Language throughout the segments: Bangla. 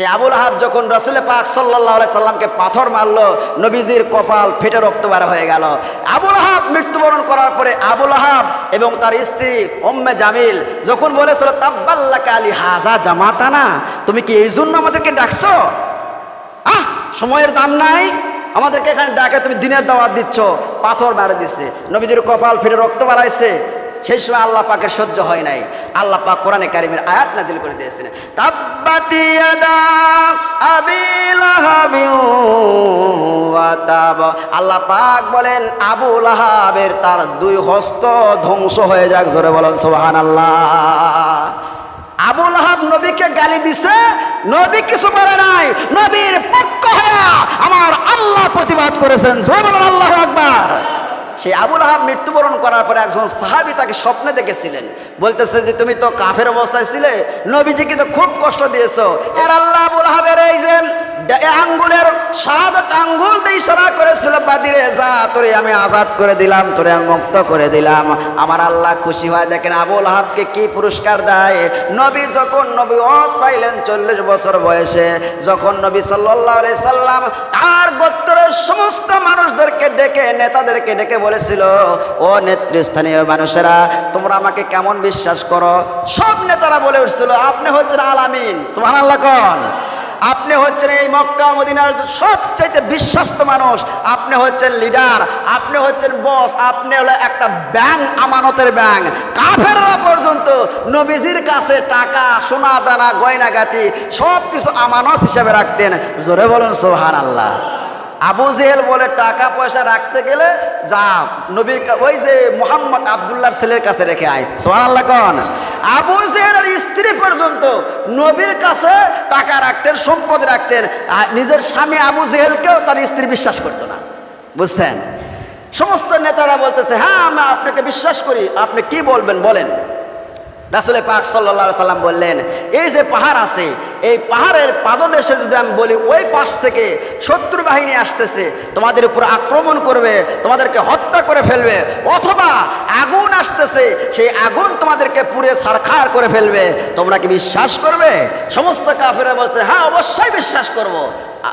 সে আবুল আহাব যখন রসুল পাক সাল্লাহ সাল্লামকে পাথর মারলো, নবীজির কপাল ফেটে রক্ত বার হয়ে গেল। আবুল আহাব মৃত্যুবরণ করার পরে আবুল আহাব এবং তার স্ত্রী ওম্মে জামিল যখন বলেছিল তাব্বাল্লাকা আলী হাজা জামাতানা, তুমি কি এই জন্য আমাদেরকে ডাকছো? আহ, সময়ের দাম নাই, আমাদেরকে এখানে ডাকে, তুমি দিনের দাওয়াত দিচ্ছ। পাথর মারে দিচ্ছে নবীজির কপাল ফেটে রক্ত বাড়াইছে। সেই সময় আল্লাহ পাকের সহ্য হয় নাই। আল্লাহ পাক কোরআনে কারিমের আয়াত নাজিল করে দিয়েছেন। আল্লাহ পাক বলেন, আবু লাহাবের তার দুই হস্ত ধ্বংস হয়ে যাক, জোরে বলেন সোহান আল্লাহ আবুল আহাব নবীকে গালি দিছে, নবী কিছু বলে নাই, নবীর পক্ষ হয়ে আমার আল্লাহ প্রতিবাদ করেছেন আল্লাহ আকবার। সেই আবুল আহাব মৃত্যুবরণ করার পরে একজন সাহাবি তাকে স্বপ্নে দেখেছিলেন। বলতেছে যে, তুমি তো কাফের অবস্থায় ছিলে, নবীজিকে তো খুব কষ্ট দিয়েছ। এর আল্লাহ আবুল আহাবের এই যে আঙ্গুলের শাহাদত আঙ্গুল দিয়ে ইশারা করেছিল, বাদিরে, যা, তোরে আমি আজাদ করে দিলাম, তোরে আমি মুক্ত করে দিলাম। আমার আল্লাহ খুশি হয়, দেখেন আবুল আহাবকে কি পুরস্কার দেয়? নবী যখন নবী অত পাইলেন চল্লিশ বছর বয়সে, যখন নবী সাল্লাহ সাল্লাম আর গোত্রের সমস্ত মানুষদেরকে ডেকে, নেতাদেরকে ডেকে বলেছিল, ও নেতৃস্থানীয় মানুষেরা, তোমরা আমাকে কেমন বিশ্বাস করো? সব নেতারা বলে উঠছিল, আপনি হচ্ছেন আলামিন। সুহান আল্লাহ আপনি হচ্ছেন এই মক্কা মদিনার সবচাইতে বিশ্বস্ত মানুষ। আপনি হচ্ছেন লিডার আপনি হচ্ছেন বস আপনি হলো একটা ব্যাংক আমানতের ব্যাংক কাফেররা পর্যন্ত নবীজির কাছে টাকা, সোনা, দানা, গয়নাগাতি সব কিছু আমানত হিসেবে রাখতেন। জোরে বলুন সোহান আল্লাহ আবু জেহেল বলে, টাকা পয়সা রাখতে গেলে যা, নবীর ওই যে মোহাম্মদ আবদুল্লাহর ছেলের কাছে রেখে আয়। সোহান আল্লাহ কন। আবু জেহেলের স্ত্রী পর্যন্ত নবীর কাছে টাকা রাখতেন, সম্পদ রাখতেন, আর নিজের স্বামী আবু জেহেলকেও তার স্ত্রী বিশ্বাস করতো না। বুঝছেন? সমস্ত নেতারা বলতেছে হ্যাঁ আমি আপনাকে বিশ্বাস করি, আপনি কি বলবেন বলেন? রাসুলে পাক সাল্লা সাল্লাম বললেন, এই যে পাহাড় আছে এই পাহাড়ের পাদদেশে যদি আমি বলি, ওই পাশ থেকে শত্রু বাহিনী আসতেছে, তোমাদের উপর আক্রমণ করবে, তোমাদেরকে হত্যা করে ফেলবে, অথবা আগুন আসতেছে, সেই আগুন তোমাদেরকে পুরে সারখার করে ফেলবে। তোমরা কি বিশ্বাস করবে? সমস্ত কাফেরা বলছে হ্যাঁ অবশ্যই বিশ্বাস করব।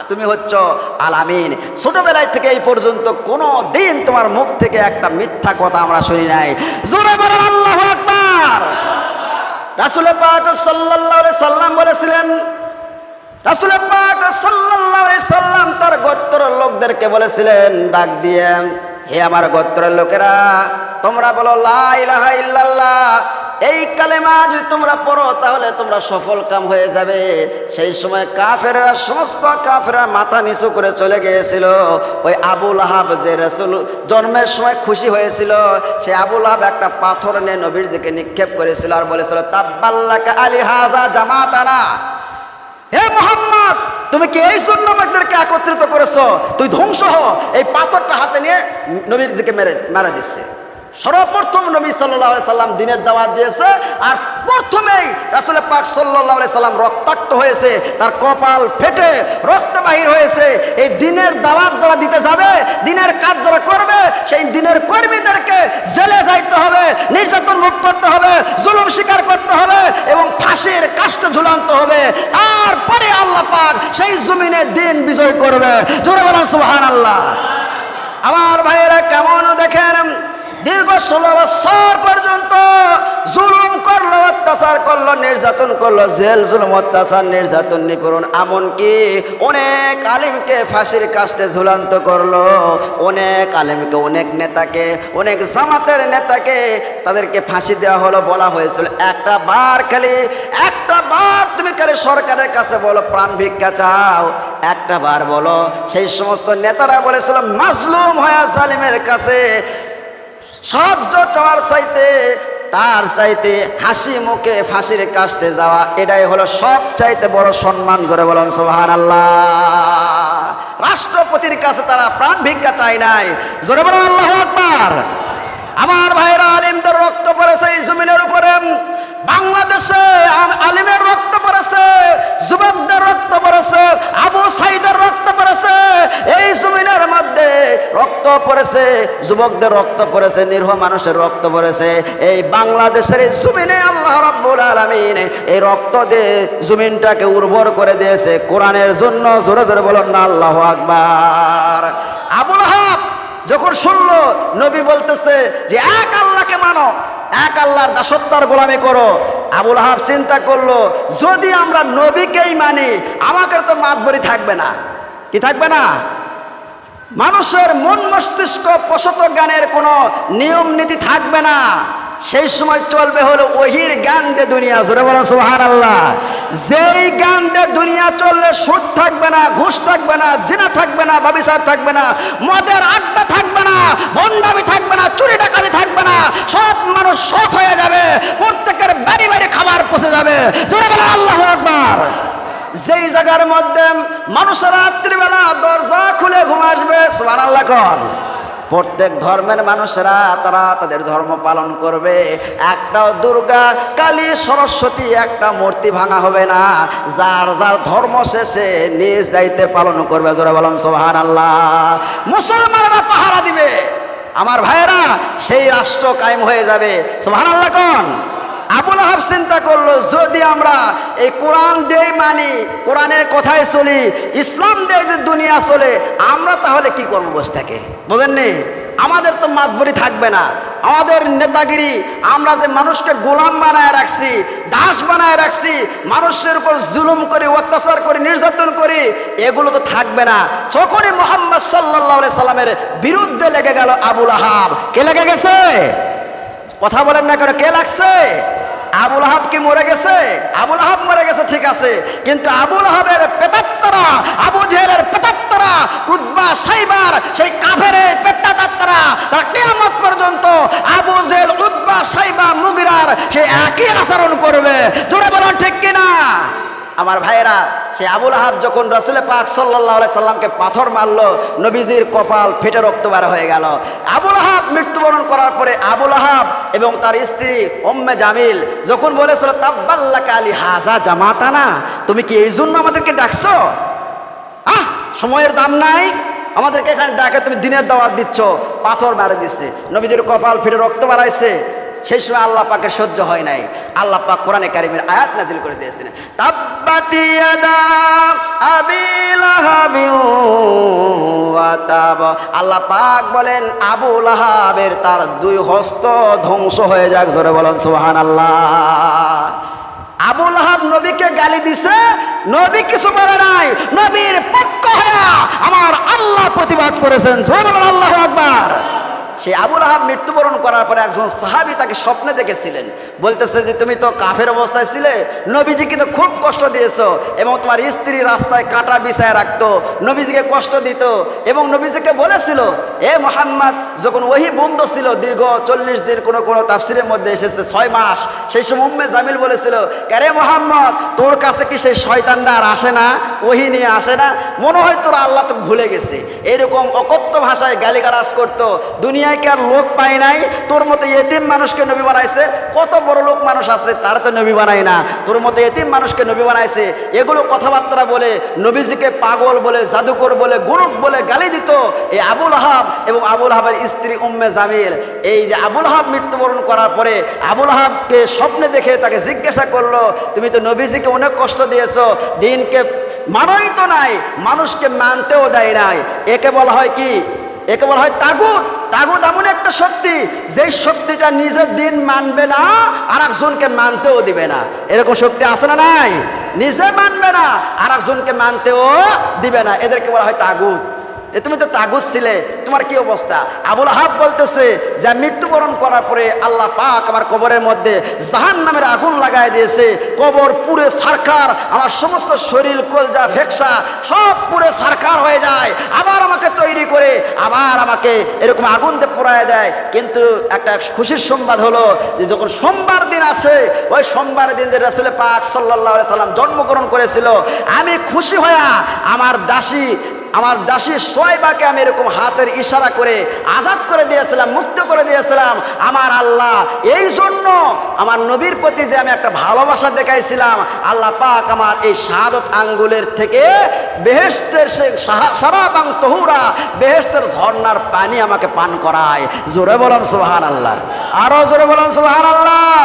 তুমি হচ্ছ আলামিন। ছোটবেলায় থেকে এই পর্যন্ত কোনো দিন তোমার মুখ থেকে একটা মিথ্যা কথা আমরা শুনি নাই। জোরে বলেন, আল্লাহ আকবার! রাসুল পাক সাল্লাহ সাল্লাম বলেছিলেন রাসুল পাক সাল্লাহ সাল্লাম তার গোত্রের লোকদেরকে বলেছিলেন, ডাক দিয়ে, হে আমার গোত্রের লোকেরা, তোমরা বলো লাহ এই কালেমা যদি তোমরা পড়ো, তাহলে তোমরা সফল কাম হয়ে যাবে। সেই সময় কাফেরা সমস্ত কাফেরা মাথা নিচু করে চলে গিয়েছিল। ওই আবুল আহাব যে রসুল জন্মের সময় খুশি হয়েছিল, সে আবুল আহাব একটা পাথর নিয়ে নবীর দিকে নিক্ষেপ করেছিল আর বলেছিল তাব্বাল্লাকা আলী হাজা জামাতানা। হে মোহাম্মদ, তুমি কি এই জন্য আমাদেরকে একত্রিত করেছ? তুই ধ্বংস হ। এই পাথরটা হাতে নিয়ে নবীর দিকে মেরে মেরে দিচ্ছে। সর্বপ্রথম নবী সাল্লাহ সাল্লাম দিনের দাওয়াত দিয়েছে আর প্রথমেই রাসুল পাক সাল্লাহ সাল্লাম রক্তাক্ত হয়েছে, তার কপাল ফেটে, রক্ত বাহির হয়েছে। এই দিনের দাওয়াত যারা দিতে যাবে, দিনের কাজ যারা করবে, সেই দিনের কর্মীদেরকে জেলে যাইতে হবে, নির্যাতন ভোগ করতে হবে, জুলুম স্বীকার করতে হবে এবং ফাঁসির কাষ্টে ঝুলান্ত হবে। তারপরে আল্লাহ পাক সেই জমিনে দিন বিজয় করবে। জোরে বলেন সুহান আল্লাহ আমার ভাইয়েরা কেমন দেখেন? দীর্ঘ ষোলো বছর পর্যন্ত জুলুম করল, অত্যাচার করল, নির্যাতন করল, জেল, জুলুম, অত্যাচার, নির্যাতন নিপূরণ এমনকি অনেক আলিমকে ফাঁসির কাস্টে ঝুলান্ত করল। অনেক আলিমকে, অনেক নেতাকে, অনেক জামাতের নেতাকে তাদেরকে ফাঁসি দেওয়া হলো, বলা হয়েছিল। একটা বার খালি, একটা বার তুমি খালি সরকারের কাছে বলো, প্রাণ ভিক্ষা চাও। একটা বার বলো, সেই সমস্ত নেতারা বলেছিল, মাজলুম হয়ে জালিমের কাছে সাহায্য চাওয়ার চাইতে, তার চাইতে হাসি মুখে ফাঁসির কাস্তে যাওয়া, এটাই হলো সব চাইতে বড় সম্মান, জোরে বলেন সোহান আল্লাহ রাষ্ট্রপতির কাছে তারা প্রাণ ভিক্ষা চায় নাই। জোরে বলেন, আল্লাহ আকবার। আমার ভাইরা আলিমদের রক্ত পড়েছে এই জমিনের উপরে বাংলাদেশে আম- আলিমের রক্ত পড়েছে যুবকদের রক্ত পড়েছে আবু সাইদের রক্ত পড়েছে এই জমিনের মধ্যে রক্ত পড়েছে, যুবকদের রক্ত পড়েছে, নিরহ মানুষের রক্ত পড়েছে। এই বাংলাদেশের এই জমিনে আল্লাহ রাব্বুল আলামিন এই রক্ত দিয়ে জমিনটাকে উর্বর করে দিয়েছে। কোরআনের জন্য জোরে জোরে বলুন না, আল্লাহ আকবার। আবুল হাব যখন শুনলো, নবী বলতেছে যে, এক আল্লাহকে মানো, এক আল্লাহর দাসত্বার গোলামি করো। আবুল হাব চিন্তা করল, যদি আমরা নবীকেই মানি, আমাকে তো মাতবরি থাকবে না। কি থাকবে না? মানুষের মন মস্তিষ্ক প্রসত জ্ঞানের কোনো নিয়ম নীতি থাকবে না। সেই সময় চলবে হলো ওহির গান দে দুনিয়া। সুহার আল্লাহ যেই গান দে দুনিয়া চললে সুদ থাকবে না, ঘুষ থাকবে না, জিনা থাকবে না বাবিসার থাকবে না, মদের আড্ডা থাকবে না, ভণ্ডামি থাকবে না, চুরি ডাকাতি থাকবে না, সব মানুষ সৎ হয়ে যাবে, প্রত্যেকের বাড়ি বাড়ি খাবার পচে যাবে। জোরে বলো, আল্লাহ আকবার। যেই জায়গার মধ্যে মানুষের রাত্রিবেলা দরজা খুলে ঘুম আসবে কন। প্রত্যেক ধর্মের মানুষেরা তারা তাদের ধর্ম পালন করবে। একটাও দুর্গা, কালী, সরস্বতী, একটা মূর্তি ভাঙা হবে না। যার যার ধর্ম শেষে নিজ দায়িত্বে পালন করবে, জোরে বলম সোহান আল্লাহ মুসলমানরা পাহারা দিবে। আমার ভাইয়েরা, সেই রাষ্ট্র কায়েম হয়ে যাবে। সোহান আল্লাহ কন। আবুল আহাব চিন্তা করল, যদি আমরা এই কোরআন দিয়ে মানি, কোরআনের কথায় চলি, ইসলাম দিয়ে যদি দুনিয়া চলে, আমরা তাহলে কি করব বসে থাকে? বোঝেননি? আমাদের তো মাতবরি থাকবে না। আমাদের নেতাগিরি, আমরা যে মানুষকে গোলাম বানায় রাখছি, দাস বানায় রাখছি, মানুষের উপর জুলুম করি, অত্যাচার করি, নির্যাতন করি, এগুলো তো থাকবে না। যখনই মোহাম্মদ সাল্লাহ সাল্লামের বিরুদ্ধে লেগে গেল আবুল আহাব, কে লেগে গেছে? কথা বলেন না কেন, কে লাগছে? আবুল আহাব কি মরে গেছে? আবুল আহাব মরে গেছে, ঠিক আছে। কিন্তু আবুল আহাবের পেতাত্তরা আবু জেহেলের পেতাত্তরা উদ্বা সাইবার, সেই কাফের পেতাত্তরা তারা কিয়ামত পর্যন্ত আবু জেহেল উদ্বা সাইবা, মুগিরার সে একই আচরণ করবে। জোরে বলুন, ঠিক কিনা? আমার ভাইয়েরা, সে আবুল আহাব যখন রসুল পাক সাল্লাহ সাল্লামকে পাথর মারলো, নবীজির কপাল ফেটে রক্ত বার হয়ে গেল। মৃত্যুবরণ করার পরে আবুল আহাব এবং তার স্ত্রী ওম্মে জামিল যখন বলেছিল তাব্বাল্লা কালি হাজা জামাতানা, তুমি কি এই জন্য আমাদেরকে ডাকছ? আহ, সময়ের দাম নাই। আমাদেরকে এখানে ডাকে, তুমি দিনের দাওয়াত দিচ্ছ, পাথর মারে দিচ্ছে নবীজির কপাল ফিরে রক্ত বাড়াইছে। সেই সময় আল্লাহ পাকের সহ্য হয় নাই। আল্লাহ পাক কোরআনে কারিমের আয়াত নাজিল করে দিয়েছেন। আল্লাহ পাক বলেন, আবু লাহাবের তার দুই হস্ত ধ্বংস হয়ে যাক, জোরে বলেন সোহান আল্লাহ আবুল আহাব নবীকে গালি দিছে, নবী কিছু বলে নাই, নবীর পক্ষ হয়ে আমার আল্লাহ প্রতিবাদ করেছেন আল্লাহ আকবার সে আবুল আহাব মৃত্যুবরণ করার পরে একজন সাহাবি তাকে স্বপ্নে দেখেছিলেন। বলতেছে যে, তুমি তো কাফের অবস্থায় ছিলে নবীজি কিন্তু খুব কষ্ট দিয়েছ এবং তোমার স্ত্রী রাস্তায় কাঁটা বিছায় রাখতো, নবীজিকে কষ্ট দিত এবং নবীজিকে বলেছিল এ মোহাম্মদ, যখন ওহি বন্ধ ছিল, দীর্ঘ চল্লিশ দিন কোনো কোনো তাফসিরের মধ্যে এসেছে, ছয় মাস, সেই সময় উম্মে জামিল বলেছিল আরে মোহাম্মদ, তোর কাছে কি সেই শয়তানরা আর আসে না? ওহি নিয়ে আসে না? মনে হয় তোর আল্লাহ তো ভুলে গেছে। এরকম অকথ্য ভাষায় গালিগালাজ করতো, দুনিয়ায় কি আর লোক পায় নাই? তোর মতো এতিম মানুষকে নবী বানাইছে? কত বড় লোক মানুষ আছে, তারা তো নবী বানায় না। তোর মতো এতিম মানুষকে নবী বানাইছে? এগুলো কথাবার্তা বলে, নবীজিকে পাগল বলে, জাদুকর বলে, গুণক বলে গালি দিত। এই আবুল আহাব এবং আবুল আহাবের স্ত্রী উম্মে জামিল। এই যে আবুল আহাব মৃত্যুবরণ করার পরে আবুল আহাবকে স্বপ্নে দেখে তাকে জিজ্ঞাসা করল, তুমি তো নবীজিকে অনেক কষ্ট দিয়েছ, দিনকে মানই তো নাই, মানুষকে মানতেও দেয় নাই। একে বলা হয় কি? একে বলা হয় তাগুত। তাগুত এমন একটা শক্তি, যেই শক্তিটা নিজের দিন মানবে না আর একজনকে মানতেও দিবে না। এরকম শক্তি আছে না নাই? নিজে মানবে না আর একজনকে মানতেও দিবে না। এদেরকে বলা হয় তাগুত। এ তুমি তো তাগুজ ছিলে, তোমার কি অবস্থা? আবুল আহাব বলতেছে যে, মৃত্যুবরণ করার পরে আল্লাহ পাক আমার কবরের মধ্যে জাহান নামের আগুন লাগাই দিয়েছে। কবর পুরে সারকার আমার সমস্ত শরীর, কলজা, ফেকসা সব পুরে সারকার হয়ে যায়। আবার আমাকে তৈরি করে, আবার আমাকে এরকম আগুন দিয়ে পোড়ায় দেয়। কিন্তু একটা খুশির সংবাদ হলো যে, যখন সোমবার দিন আসে, ওই সোমবার দিন যে রাসুলে পাক সাল্লাহ সাল্লাম জন্মগ্রহণ করেছিল, আমি খুশি হইয়া আমার দাসী আমার দাসী সোয়াইবাকে আমি এরকম হাতের ইশারা করে আজাদ করে দিয়েছিলাম, মুক্ত করে দিয়েছিলাম। আমার আল্লাহ, এই জন্য আমার নবীর প্রতি যে আমি একটা ভালোবাসা দেখাইছিলাম, আল্লাহ পাক আমার এই শাহাদত আঙ্গুলের থেকে বেহেস্তের সে সারাবাং তহুরা বেহেস্তের ঝর্ণার পানি আমাকে পান করায়। জোরে বলেন সোহান আল্লাহ আরও জোরে বলেন সোহান আল্লাহ